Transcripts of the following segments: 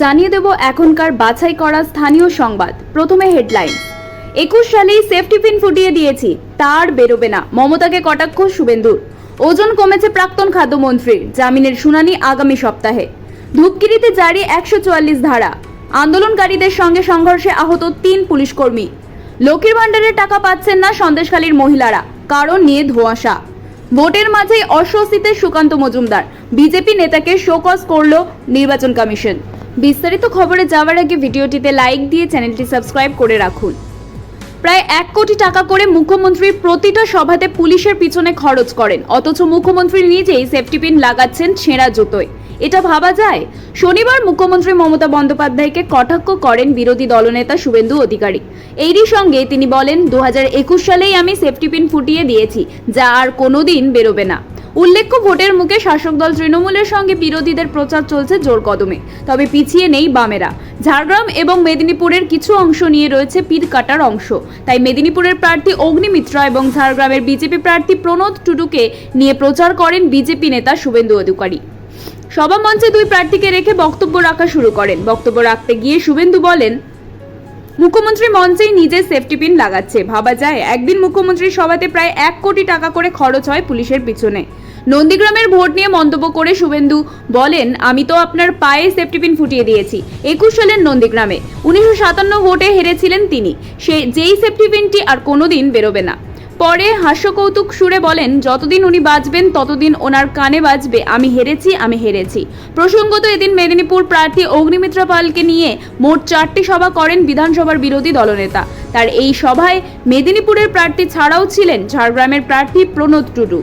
জানিয়ে দেব এখনকার বাছাই করা স্থানীয় সংবাদ। প্রথমে হেডলাইন একুশ সালেই সেফটি পিন ফুটিয়ে দিয়েছি, তার বেরোবে না। মমতাকে কটাক্ষ শুভেন্দুর। ওজন কমেছে প্রাক্তন খাদ্যমন্ত্রীর, জামিনের শুনানি আগামী সপ্তাহে। ধূপগিরিতে জারি একশো চুয়াল্লিশ ধারা। আন্দোলনকারীদের সঙ্গে সংঘর্ষে আহত তিন পুলিশকর্মী। লক্ষ্মীর ভাণ্ডারের টাকা পাচ্ছেন না সন্দেশখালীর মহিলারা, কারণ নিয়ে ধোঁয়াশা। ভোটের মাঝেই অস্বস্তিতে সুকান্ত মজুমদার, বিজেপি নেতাকে শোকজ করল নির্বাচন কমিশন। বিস্তারিত খবরে যাওয়ার আগে ভিডিওটিতে লাইক দিয়ে চ্যানেলটি সাবস্ক্রাইব করে রাখুন। প্রায় এক কোটি টাকা করে মুখ্যমন্ত্রী প্রতিটা সভাতে পুলিশের পিছনে খরচ করেন। অথচ মুখ্যমন্ত্রী নিজেই সেফটি পিন লাগাচ্ছেন ছেঁড়া জুতোয়। এটা ভাবা যায়? শনিবার মুখ্যমন্ত্রী মমতা বন্দ্যোপাধ্যায়কে কটাক্ষ করেন বিরোধী দলনেতা শুভেন্দু অধিকারী। এরই সঙ্গে তিনি বলেন, দু হাজার একুশ সালেই আমি সেফটি পিন ফুটিয়ে দিয়েছি, যা আর কোনোদিন বেরোবে না। উল্লেখ্য, ভোটের মুখে শাসক দল তৃণমূলের সঙ্গে বিরোধীদের প্রচার চলছে জোর কদমে। তবে পিছিয়ে নেই বামেরা। ঝাড়গ্রাম এবং মেদিনীপুরের কিছু অংশ নিয়ে রয়েছে পির কাটার অংশ। তাই মেদিনীপুরের প্রার্থী অগ্নিমিত্র এবং ঝাড়গ্রামের বিজেপি প্রার্থী প্রণোদ টুডুকে নিয়ে প্রচার করেন বিজেপি নেতা শুভেন্দু অধিকারী। সভা মঞ্চে দুই প্রার্থীকে রেখে বক্তব্য রাখা শুরু করেন। বক্তব্য রাখতে গিয়ে শুভেন্দু বলেন মুখ্যমন্ত্রী মঞ্চেই নিজে সেফটি পিন লাগাচ্ছে। ভাবা যায়, একদিন মুখ্যমন্ত্রীর সভাতে প্রায় এক কোটি টাকা করে খরচ হয় পুলিশের পিছনে। নন্দীগ্রামের ভোট নিয়ে মন্তব্য করে শুভেন্দু বলেন, আমি তো আপনার পায়ে সেফটি পিন ফুটিয়ে দিয়েছি। একুশ সালের নন্দীগ্রামে উনিশশো সাতান্ন ভোটে হেরেছিলেন তিনি। সে, যেই সেফটি পিনটি আর কোনোদিন বেরোবে না। পরে হাস্যকৌতুক সুরে বলেন, যতদিন উনি বাঁচবেন ততদিন ওনার কানে বাজবে। আমি হেরেছি আমি হেরেছি। প্রসঙ্গত এদিন মেদিনীপুর প্রার্থী অগ্নিমিত্রা পালকে নিয়ে মোট চারটি সভা করেন বিধানসভার বিরোধী দলনেতা। তার এই সভায় মেদিনীপুরের প্রার্থী ছাড়াও ছিলেন ঝাড়গ্রামের প্রার্থী প্রণোদ টুডু।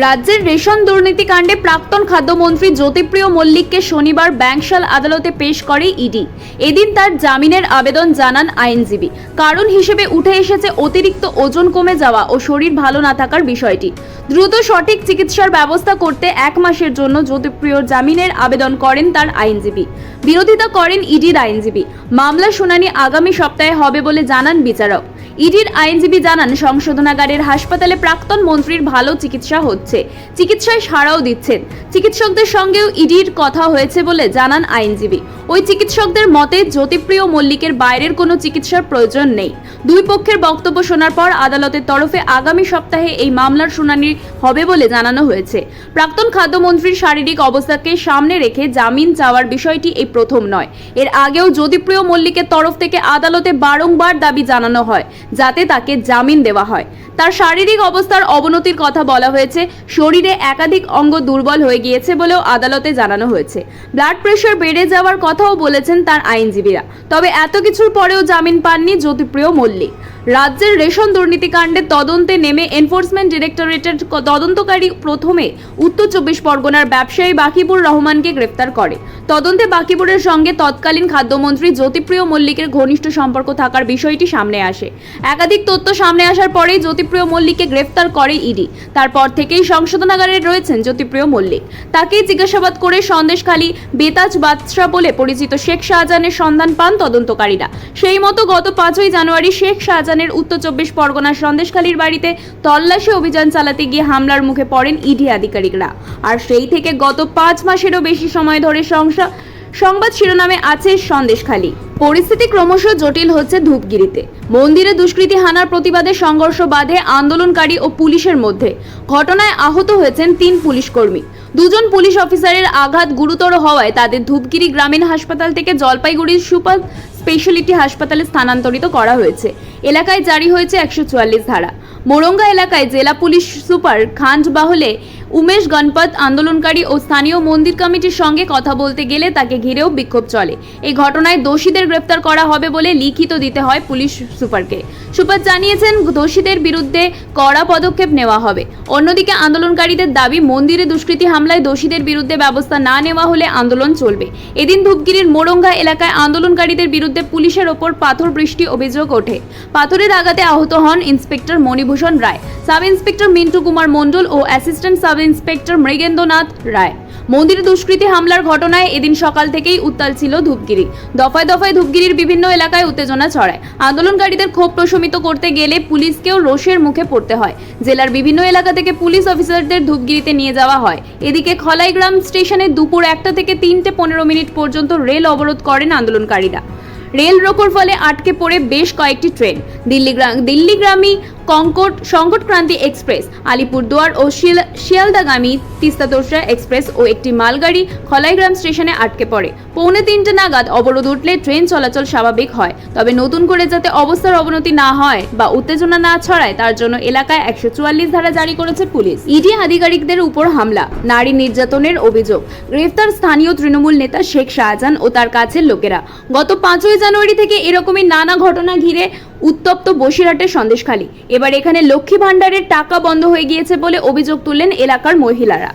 রাজ্যের রেশন দুর্নীতি কাণ্ডে প্রাক্তন খাদ্যমন্ত্রী জ্যোতিপ্রিয় মল্লিককে শনিবার ব্যাংশাল আদালতে পেশ করে ইডি। এদিন তার জামিনের আবেদন জানান আইনজীবী। কারণ হিসেবে উঠে এসেছে অতিরিক্ত ওজন কমে যাওয়া ও শরীর ভালো না থাকার বিষয়টি। দ্রুত সঠিক চিকিৎসার ব্যবস্থা করতে এক মাসের জন্য জ্যোতিপ্রিয় জামিনের আবেদন করেন তার আইনজীবী। বিরোধিতা করেন ইডির আইনজীবী। মামলা শুনানি আগামী সপ্তাহে হবে বলে জানান বিচারক। ইডির আইনজীবী জানান, সংশোধনাগারের হাসপাতালে প্রাক্তন মন্ত্রীর ভালো চিকিৎসা হচ্ছে। চিকিৎসায় সাড়াও দিচ্ছেন। চিকিৎসকদের সঙ্গেও ইডির কথা হয়েছে বলে জানান আইনজীবী। ওই চিকিৎসকদের মতে, জ্যোতিপ্রিয় মল্লিকের বাইরের কোনো চিকিৎসার প্রয়োজন নেই। দুই পক্ষের বক্তব্য শোনার পর আদালতের তরফে আগামী সপ্তাহে এই মামলার শুনানি হবে বলে জানানো হয়েছে। প্রাক্তন খাদ্যমন্ত্রীর শারীরিক অবস্থাকে সামনে রেখে জামিন চাওয়ার বিষয়টি এই প্রথম নয়। এর আগেও জ্যোতিপ্রিয় মল্লিকের তরফ থেকে আদালতে বারংবার দাবি জানানো হয়। যাতে তাকে জামিন দেওয়া হয়। তার শারীরিক অবস্থার অবনতির কথা বলা হয়েছে। শরীরে একাধিক অঙ্গ দুর্বল হয়ে গিয়েছে বলেও আদালতে জানানো হয়েছে। ব্লাড প্রেশার বেড়ে যাওয়ার কথাও বলেছেন তার আইনজীবীরা। তবে এত কিছুর পরেও জামিন পাননি জ্যোতিপ্রিয় মল্লিক। রাজ্যের রেশন দুর্নীতিকাণ্ডের তদন্তে নেমে এনফোর্সমেন্ট ডিরেক্টরেটের তদন্তকারী প্রথমে উত্তর চব্বিশ পরগনার ব্যবসায়ী বাকিবুর রহমানকে গ্রেফতার করে। তদন্তে বাকিবুরের সঙ্গে তৎকালীন খাদ্যমন্ত্রী জ্যোতিপ্রিয় মল্লিকের ঘনিষ্ঠ সম্পর্ক থাকার বিষয়টি সামনে আসে। একাধিক তথ্য সামনে আসার পরেই জ্যোতিপ্রিয় মল্লিককে গ্রেফতার করে ইডি। তারপর থেকেই সংশোধনাগারে রয়েছেন জ্যোতিপ্রিয় মল্লিক। তাকেই জিজ্ঞাসাবাদ করে সন্দেশখালী বেতাজ বাদশা বলে পরিচিত শেখ শাহজাহানের সন্ধান পান তদন্তকারীরা। সেই মতো গত পাঁচই জানুয়ারি শেখ শাহজাহানের উত্তর চব্বিশ পরগনার সন্দেশখালীর বাড়িতে তল্লাশি অভিযান চালাতে গিয়ে হামলার মুখে পড়েন ইডি আধিকারিকরা। আর সেই থেকে গত পাঁচ মাসেরও বেশি সময় ধরে সংসা সংবাদ শিরোনামে আছে সন্দেশখালী। পরিস্থিতি ক্রমশ জটিল হচ্ছে ধূপগিরিতে। মন্দিরে দুষ্কৃতী হানার প্রতিবাদে সংঘর্ষ বাধে আন্দোলনকারী ও পুলিশের মধ্যে। ঘটনায় আহত হয়েছেন তিন পুলিশ কর্মী। দুজন পুলিশ অফিসারের আঘাত গুরুতর হওয়ায় তাদের ধূপগিরি গ্রামীণ হাসপাতাল থেকে জলপাইগুড়ির সুপার স্পেশালিটি হাসপাতালে স্থানান্তরিত করা হয়েছে। এলাকায় জারি হয়েছে একশো চুয়াল্লিশ ধারা। মোরঙ্গা এলাকায় জেলা পুলিশ সুপার খান্ড বাহলে উমেশ গণপত আন্দোলনকারী ও স্থানীয় মন্দির কমিটির সঙ্গে কথা বলতে গেলে তাকে ঘিরেও বিক্ষোভ চলে। এই ঘটনায় দোষীদের গ্রেপ্তার করা হবে বলে লিখিত দিতে হয় পুলিশ সুপারকে। সুপার জানিয়েছেন, দোষীদের বিরুদ্ধে কড়া পদক্ষেপ নেওয়া হবে। অন্যদিকে আন্দোলনকারীদের দাবি, মন্দিরে দুষ্কৃতী হামলায় দোষীদের বিরুদ্ধে ব্যবস্থা না নেওয়া হলে আন্দোলন চলবে। এদিন ধূপগিরির মোরঙ্গা এলাকায় আন্দোলনকারীদের বিরুদ্ধে পুলিশের ওপর পাথর বৃষ্টি অভিযোগ ওঠে। পাথরের আঘাতে আহত হন inspector Manibhushan Roy. Sub inspector Mintu Kumar Mandal ও assistant sub inspector Mrigendranath Roy. মন্দির দুষ্কৃতী হামলার ঘটনায় এদিন সকাল থেকেই উত্তাল ছিল ধূপগিরি। দফায় দফায় ধূপগিরির বিভিন্ন এলাকায় উত্তেজনা ছড়ায়। আন্দোলনকারীদের ক্ষোভ প্রশমিত করতে গেলে পুলিশকেও রোষের মুখে পড়তে হয়। জেলার বিভিন্ন এলাকা থেকে পুলিশ অফিসারদের ধূপগিরিতে নিয়ে যাওয়া হয়। এদিকে খলাইগ্রাম স্টেশনে দুপুর একটা থেকে তিনটে পনেরো মিনিট পর্যন্ত রেল অবরোধ করেন আন্দোলনকারীরা। রেল রোকোর ফলে আটকে পড়ে বেশ কয়েকটি ট্রেন। দিল্লিগ্রাম দিল্লিগ্রামী কঙ্কট সংকটক্রান্তি এক্সপ্রেস, আলিপুরদুয়ার ও শিয়ালদাগামী তিস্তা তোরসা এক্সপ্রেস ও একটি মালগাড়ি খলাইগ্রাম স্টেশনে আটকে পড়ে। পৌনে তিনটে নাগাদ অবরোধ উঠলে ট্রেন চলাচল স্বাভাবিক হয়। তবে নতুন করে যাতে অবস্থার অবনতি না হয় বা উত্তেজনা না ছড়ায়, তার জন্য এলাকায় একশো চুয়াল্লিশ ধারা জারি করেছে পুলিশ। ইডি আধিকারিকদের উপর হামলা, নারী নির্যাতনের অভিযোগ। গ্রেফতার স্থানীয় তৃণমূল নেতা শেখ শাহজাহান ও তার কাছের লোকেরা। গত পাঁচই জানুয়ারি থেকে এরকমই নানা ঘটনা ঘিরে উত্তপ্ত বসিরহাটের সন্দেশখালী। এবার এখানে লক্ষ্মী ভাণ্ডারের টাকা বন্ধ হয়ে গিয়েছে বলে অভিযোগ তুললেন এলাকার মহিলারা।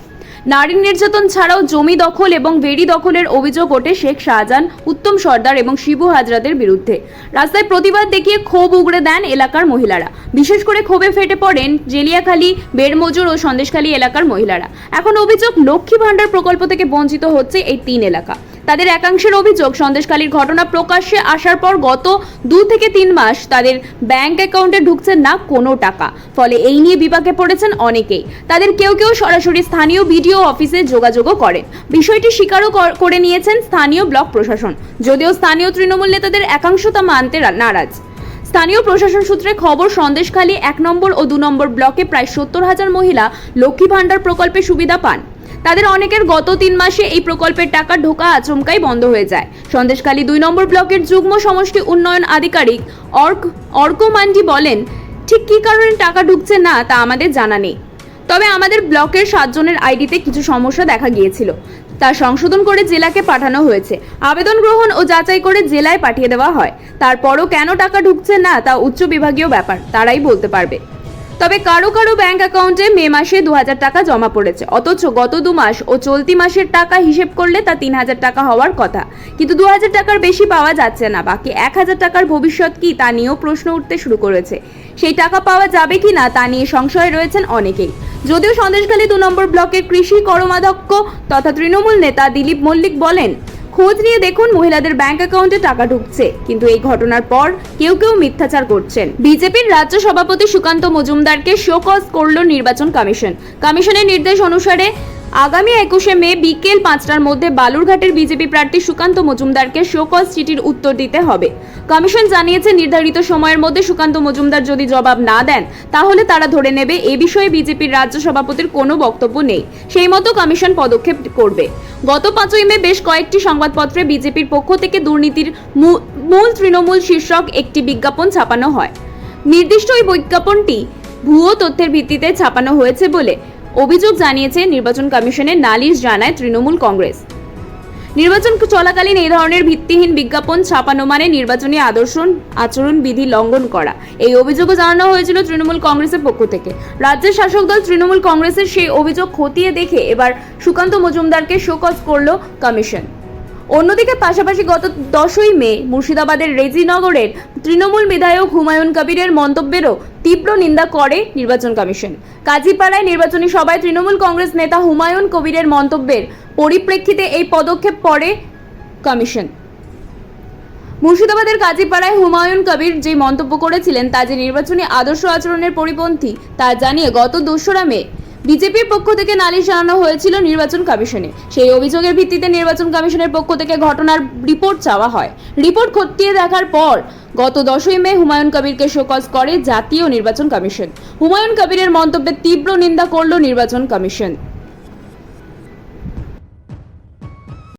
নারী নির্যাতন ছাড়াও জমি দখল এবং বেড়ি দখলের অভিযোগ ওঠে শেখ শাহজাহান, উত্তম সর্দার এবং শিবু হাজরাদের বিরুদ্ধে। রাস্তায় প্রতিবাদ দেখিয়ে ক্ষোভ উগড়ে দেন এলাকার মহিলারা। বিশেষ করে ক্ষোভে ফেটে পড়েন জেলিয়াখালী বেড়মজুর ও সন্দেশখালী এলাকার মহিলারা। এখন অভিযোগ লক্ষ্মী ভাণ্ডার প্রকল্প থেকে বঞ্চিত হচ্ছে এই তিন এলাকা। তাদের একাংশের অভিযোগ সন্দেশকালীর ঘটনা প্রকাশ্যে আসার পর গত দু থেকে তিন মাস তাদের ব্যাংক অ্যাকাউন্টে ঢুকছে না কোনো টাকা। ফলে এই নিয়ে বিপাকে পড়েছেন অনেকেই। তাদের কেউ কেউ সরাসরি স্থানীয় বিডিও অফিসে যোগাযোগও করেন। বিষয়টি স্বীকারও করে নিয়েছেন স্থানীয় ব্লক প্রশাসন। যদিও স্থানীয় তৃণমূল নেতাদের একাংশ তা মানতে নারাজ। স্থানীয় প্রশাসন সূত্রে খবর, সন্দেশখালী এক নম্বর ও দু নম্বর ব্লকে প্রায় সত্তর হাজার মহিলা লক্ষ্মী ভাণ্ডার প্রকল্পে সুবিধা পান। তাদের অনেকের গত তিন মাসে এই প্রকল্পের টাকা ঢোকা আচমকাই বন্ধ হয়ে যায়। সন্দেশখালী দুই নম্বর ব্লকের যুগ্ম সমষ্টি উন্নয়ন আধিকারিক অর্ক অর্ক মান্ডি বলেন, ঠিক কী কারণে টাকা ঢুকছে না তা আমাদের জানা নেই। তবে আমাদের ব্লকের সাতজনের আইডিতে কিছু সমস্যা দেখা গিয়েছিল। তা সংশোধন করে জেলাকে পাঠানো হয়েছে। আবেদন গ্রহণ ও যাচাই করে জেলায় পাঠিয়ে দেওয়া হয়। তারপরও কেন টাকা ঢুকছে না তা উচ্চ বিভাগীয় ব্যাপার, তারাই বলতে পারবে। তবে কারও কারও ব্যাংক অ্যাকাউন্টে মে মাসে দু হাজার টাকা জমা পড়েছে। অথচ গত দু মাস ও চলতি মাসের টাকা হিসেব করলে তা তিন হাজার টাকা হওয়ার কথা। কিন্তু দু হাজার টাকার বেশি পাওয়া যাচ্ছে না। বাকি এক হাজার টাকার ভবিষ্যৎ কি তা নিয়েও প্রশ্ন উঠতে শুরু করেছে। সেই টাকা পাওয়া যাবে কি না তা নিয়ে সংশয়ে রয়েছেন অনেকেই। যদিও সন্দেশখালী দু নম্বর ব্লকের কৃষি কর্মাধ্যক্ষ তথা তৃণমূল নেতা দিলীপ মল্লিক বলেন খোঁজ নিয়ে দেখুন মহিলাদের ব্যাংক অ্যাকাউন্টে টাকা ঢুকছে। কিন্তু এই ঘটনার পর কেউ কেউ মিথ্যাচার করছেন। বিজেপির রাজ্য সভাপতি সুকান্ত মজুমদারকে শোকজ করল নির্বাচন কমিশন। কমিশনের নির্দেশ অনুসারে আগামী একুশে মে বিকেল পাঁচটার মধ্যে বালুরঘাটের বিজেপি প্রার্থী সুকান্ত মজুমদারকে শোকজ চিঠির উত্তর দিতে হবে। কমিশন জানিয়েছে, নির্ধারিত সময়ের মধ্যে সুকান্ত মজুমদার যদি জবাব না দেন, তাহলে তারা ধরে নেবে এ বিষয়ে বিজেপির রাজ্য সভাপতির কোনো বক্তব্য নেই। সেই মতো কমিশন পদক্ষেপ করবে। গত পাঁচই মে বেশ কয়েকটি সংবাদপত্রে বিজেপির পক্ষ থেকে দুর্নীতির মূল তৃণমূল শীর্ষক একটি বিজ্ঞাপন ছাপানো হয়। নির্দিষ্ট ওই বিজ্ঞাপনটি ভুয়ো তথ্যের ভিত্তিতে ছাপানো হয়েছে বলে অভিযোগ জানিয়েছে নির্বাচন কমিশনের নালিশ জানায় তৃণমূল কংগ্রেস। নির্বাচন চলাকালীন এই ধরনের ভিত্তিহীন বিজ্ঞাপন ছাপানো মানে নির্বাচনী আদর্শ আচরণ বিধি লঙ্ঘন করা। এই অভিযোগও জানানো হয়েছিল তৃণমূল কংগ্রেসের পক্ষ থেকে। রাজ্যের শাসক দল তৃণমূল কংগ্রেসের সেই অভিযোগ খতিয়ে দেখে এবার সুকান্ত মজুমদারকে শোকজ করল কমিশন। অন্যদিকে পাশাপাশি গত দশই মে মুর্শিদাবাদের রেজিনগরের তৃণমূল বিধায়ক হুমায়ুন কবিরের মন্তব্যেরও তীব্র নিন্দা করে নির্বাচন কমিশন। কাজীপাড়ায় নির্বাচনী সভায় তৃণমূল কংগ্রেস নেতা হুমায়ুন কবিরের মন্তব্যের পরিপ্রেক্ষিতে এই পদক্ষেপ পড়ে কমিশন। মুর্শিদাবাদের কাজীপাড়ায় হুমায়ুন কবির যে মন্তব্য করেছিলেন, তা যে নির্বাচনী আদর্শ আচরণের পরিপন্থী, তা জানিয়ে গত দোসরা মে বিজেপির পক্ষ থেকে নালিশ জানানো হয়েছিল নির্বাচন কমিশনে। সেই অভিযোগের ভিত্তিতে নির্বাচন কমিশনের পক্ষ থেকে ঘটনার রিপোর্ট চাওয়া হয়। রিপোর্ট খতিয়ে দেখার পর গত দশই মে হুমায়ুন কবিরকে শোকজ করে জাতীয় নির্বাচন কমিশন। হুমায়ুন কবিরের মন্তব্যে তীব্র নিন্দা করল নির্বাচন কমিশন।